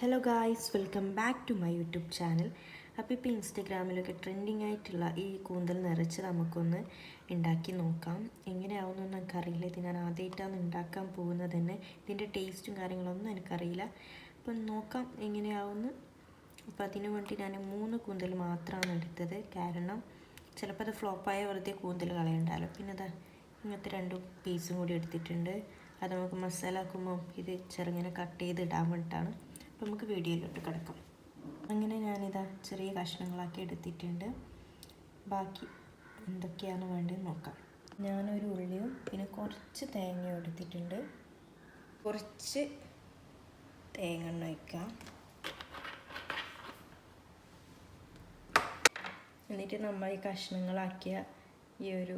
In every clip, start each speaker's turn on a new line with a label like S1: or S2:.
S1: Hello guys welcome back to my YouTube channel അപ്പോൾ ഇപ്പോൾ ഇൻസ്റ്റഗ്രാമിലൊക്കെ trending ആയിട്ടുള്ള ഈ കൂന്തൽ നിറച്ച് നമുക്കൊന്ന് ഉണ്ടാക്കി നോക്കാം. എങ്ങനെയാവുമെന്നൊന്നും എനിക്കറിയില്ല. ഇത് ഞാൻ ആദ്യമായിട്ടാണ് ഉണ്ടാക്കാൻ പോകുന്നത് തന്നെ. ഇതിന്റെ ടേസ്റ്റും കാര്യങ്ങളൊന്നും എനിക്കറിയില്ല. അപ്പം നോക്കാം എങ്ങനെയാവുമെന്ന് അപ്പോൾ അതിനു വേണ്ടി ഞാൻ മൂന്ന് കൂന്തൽ മാത്രമാണ് എടുത്തത്. കാരണം ചിലപ്പോൾ അത് ഫ്ലോപ്പായ വെറുതെ കൂന്തൽ കളയണ്ടല്ലോ പിന്നെ അതാ ഇങ്ങനത്തെ രണ്ട് പീസും കൂടി എടുത്തിട്ടുണ്ട്. അത് നമുക്ക് മസാല ആക്കുമ്പോൾ ഇത് ചെറുങ്ങനെ കട്ട് ചെയ്ത് ഇടാൻ വേണ്ടിയിട്ടാണ് നമുക്ക് വീഡിയോയിലോട്ട് കിടക്കാം. അങ്ങനെ ഞാനിതാ ചെറിയ കഷ്ണങ്ങളാക്കി എടുത്തിട്ടുണ്ട്. ബാക്കി എന്തൊക്കെയാണ് വേണ്ടത് നോക്കാം. ഞാനൊരു ഉള്ളിയും പിന്നെ കുറച്ച് തേങ്ങയും എടുത്തിട്ടുണ്ട്. കുറച്ച് തേങ്ങ എണ്ണ വയ്ക്കാം എന്നിട്ട് നമ്മൾ ഈ കഷ്ണങ്ങളാക്കിയ ഈ ഒരു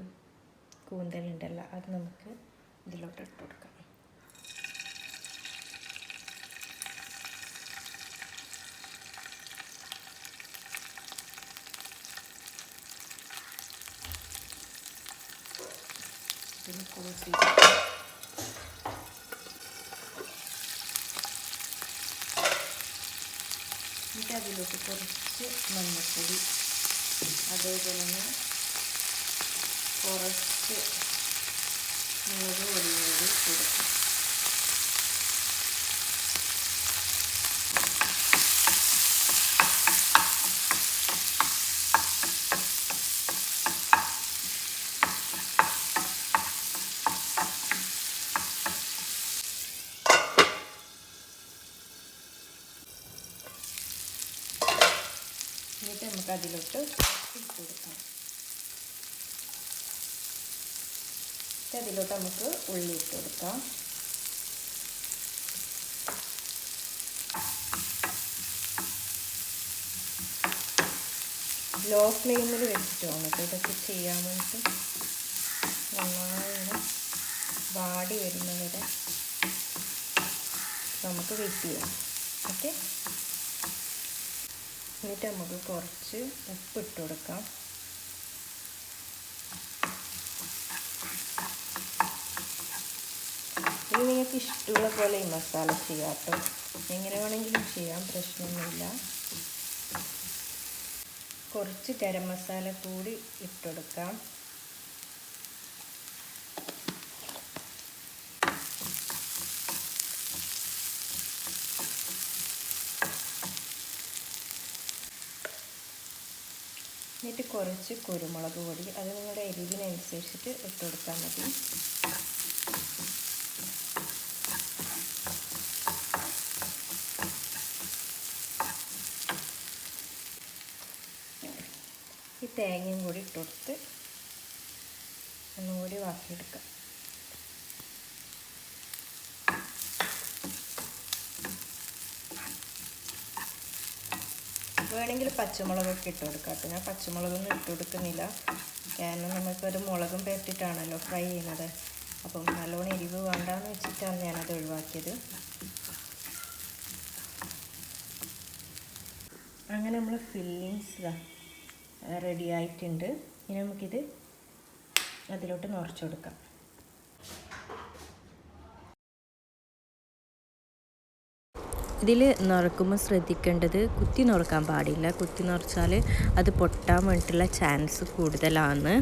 S1: കൂന്തലുണ്ടല്ലോ അത് നമുക്ക് ഇതിലോട്ട് ഇട്ട് കൊടുക്കാം. പിന്നെ കുറച്ച് എന്നിട്ട് കുറച്ച് മഞ്ഞൾപ്പൊടി അതേപോലെ തന്നെ കുറച്ച് മുളക് പൊടി കൂടി കൊടുക്കും എന്നിട്ട് നമുക്ക് അതിലോട്ട് ഇട്ട് കൊടുക്കാം. അതിലോട്ട് നമുക്ക് ഉള്ളി ഇട്ട് കൊടുക്കാം. ലോ ഫ്ലെയിമിൽ വെച്ചിട്ട് വേണം ഇതൊക്കെ ചെയ്യാൻ വേണ്ടിയിട്ട്. നന്നായി വാടി വരുന്നവരെ നമുക്ക് വെയിറ്റ് ചെയ്യാം. ഓക്കെ? എന്നിട്ട് നമുക്ക് കുറച്ച് ഉപ്പ് ഇട്ട് കൊടുക്കാം. ഇനി നിങ്ങൾക്ക് ഇഷ്ടമുള്ള പോലെ ഈ മസാല ചെയ്യാം കേട്ടോ. എങ്ങനെ വേണമെങ്കിലും ചെയ്യാം പ്രശ്നമൊന്നുമില്ല. കുറച്ച് ഗരം മസാല കൂടി ഇട്ടുകൊടുക്കാം എന്നിട്ട് കുറച്ച് കുരുമുളക് പൊടി അത് നിങ്ങളുടെ എരിവിനനുസരിച്ചിട്ട് ഇട്ട് കൊടുത്താൽ മതി. ഈ തേങ്ങയും കൂടി ഇട്ട് കൊടുത്ത് ഒന്നുകൂടി വാക്കിയെടുക്കാം വേണമെങ്കിൽ പച്ചമുളകൊക്കെ ഇട്ട് കൊടുക്കാം കേട്ടോ. ഞാൻ പച്ചമുളകൊന്നും ഇട്ട് കൊടുക്കുന്നില്ല. കാരണം നമുക്കൊരു മുളകും പേർത്തിട്ടാണല്ലോ ഫ്രൈ ചെയ്യുന്നത്. അപ്പം നല്ലോണം എരിവ് വേണ്ടാന്ന് വെച്ചിട്ടാണ് ഞാനത് ഒഴിവാക്കിയത്. അങ്ങനെ നമ്മൾ ഫില്ലിങ്സ് റെഡി ആയിട്ടുണ്ട്. ഇനി നമുക്കിത് അതിലോട്ട് നിറച്ചു കൊടുക്കാം. ഇതിൽ നുറക്കുമ്പോൾ ശ്രദ്ധിക്കേണ്ടത് കുത്തി നുറക്കാൻ പാടില്ല. കുത്തി നുറച്ചാൽ അത് പൊട്ടാൻ വേണ്ടിയിട്ടുള്ള ചാൻസ് കൂടുതലാണ്.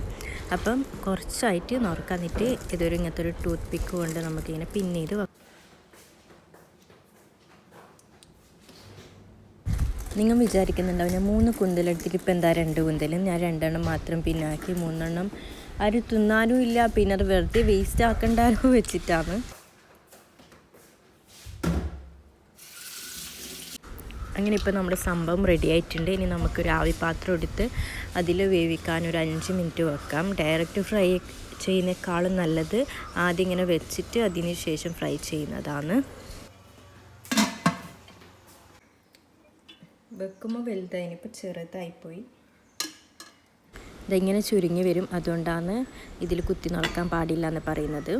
S1: അപ്പം കുറച്ചായിട്ട് നുറക്കാന്നിട്ട് ഇതൊരു ഇങ്ങനത്തെ ഒരു ടൂത്ത് പിക്ക് കൊണ്ട് നമുക്കിങ്ങനെ പിന്നെ വെക്കാം നിങ്ങൾ വിചാരിക്കുന്നുണ്ടാവും ഞാൻ മൂന്ന് കുന്തലെടുത്തിട്ട് ഇപ്പം എന്താ രണ്ട് കുന്തലും? ഞാൻ രണ്ടെണ്ണം മാത്രം പിന്നാക്കി മൂന്നെണ്ണം ആരും തിന്നാനും ഇല്ല. പിന്നെ അത് വെറുതെ വേസ്റ്റ് ആക്കണ്ടാലും വെച്ചിട്ടാണ്. അങ്ങനെ ഇപ്പോൾ നമ്മുടെ സംഭവം റെഡി ആയിട്ടുണ്ട്. ഇനി നമുക്കൊരു ആവിപാത്രം എടുത്ത് അതിൽ വേവിക്കാൻ ഒരു അഞ്ച് മിനിറ്റ് വെക്കാം. ഡയറക്റ്റ് ഫ്രൈ ചെയ്യുന്നേക്കാളും നല്ലത് ആദ്യം ഇങ്ങനെ വെച്ചിട്ട് അതിന് ശേഷം ഫ്രൈ ചെയ്യുന്നതാണ്. വെക്കുമ്പോൾ വലുതായി ഇപ്പോൾ ചെറുതായിപ്പോയി. ഇതെങ്ങനെ ചുരുങ്ങി വരും. അതുകൊണ്ടാണ് ഇതിൽ കുത്തി നടക്കാൻ പാടില്ല എന്ന് പറയുന്നത്.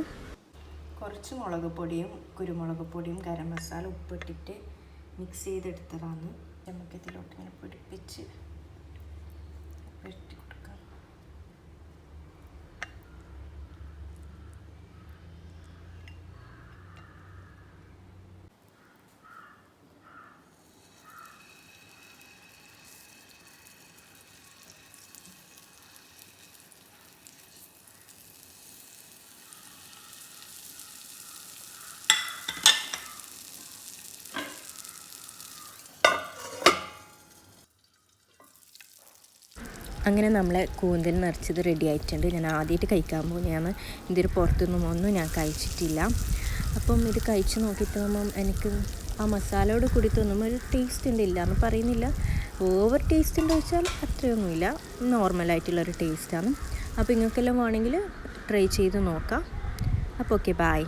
S1: കുറച്ച് മുളക് പൊടിയും കുരുമുളക് പൊടിയും ഗരം മസാല ഉപ്പിട്ടിട്ട് മിക്സ് ചെയ്തെടുത്തതാണ്. നമുക്കിതിലോട്ട് ഇങ്ങനെ പിടിപ്പിച്ച് വെട്ടി കൊടുക്കാം അങ്ങനെ നമ്മളെ കൂന്തൽ നിറച്ചത് റെഡി ആയിട്ടുണ്ട്. ഞാൻ ആദ്യമായിട്ട് കഴിക്കാൻ പോകുന്നതാണ് ഇതിന് പുറത്തുനിന്നും ഒന്നും ഞാൻ കഴിച്ചിട്ടില്ല. അപ്പം ഇത് കഴിച്ച് നോക്കിയിട്ട് നോക്കുമ്പം എനിക്ക് ആ മസാലയോട് കൂടി തോന്നുമ്പോൾ ഒരു ടേസ്റ്റ് ഉണ്ട്. ഇല്ല എന്ന് പറയുന്നില്ല. ഓവർ ടേസ്റ്റ് ഉണ്ടോ വെച്ചാൽ അത്രയൊന്നുമില്ല. നോർമലായിട്ടുള്ളൊരു ടേസ്റ്റാണ് അപ്പോൾ ഇങ്ങൾക്കെല്ലാം വേണമെങ്കിൽ ട്രൈ ചെയ്ത് നോക്കാം. അപ്പോൾ ഓക്കെ ബായ്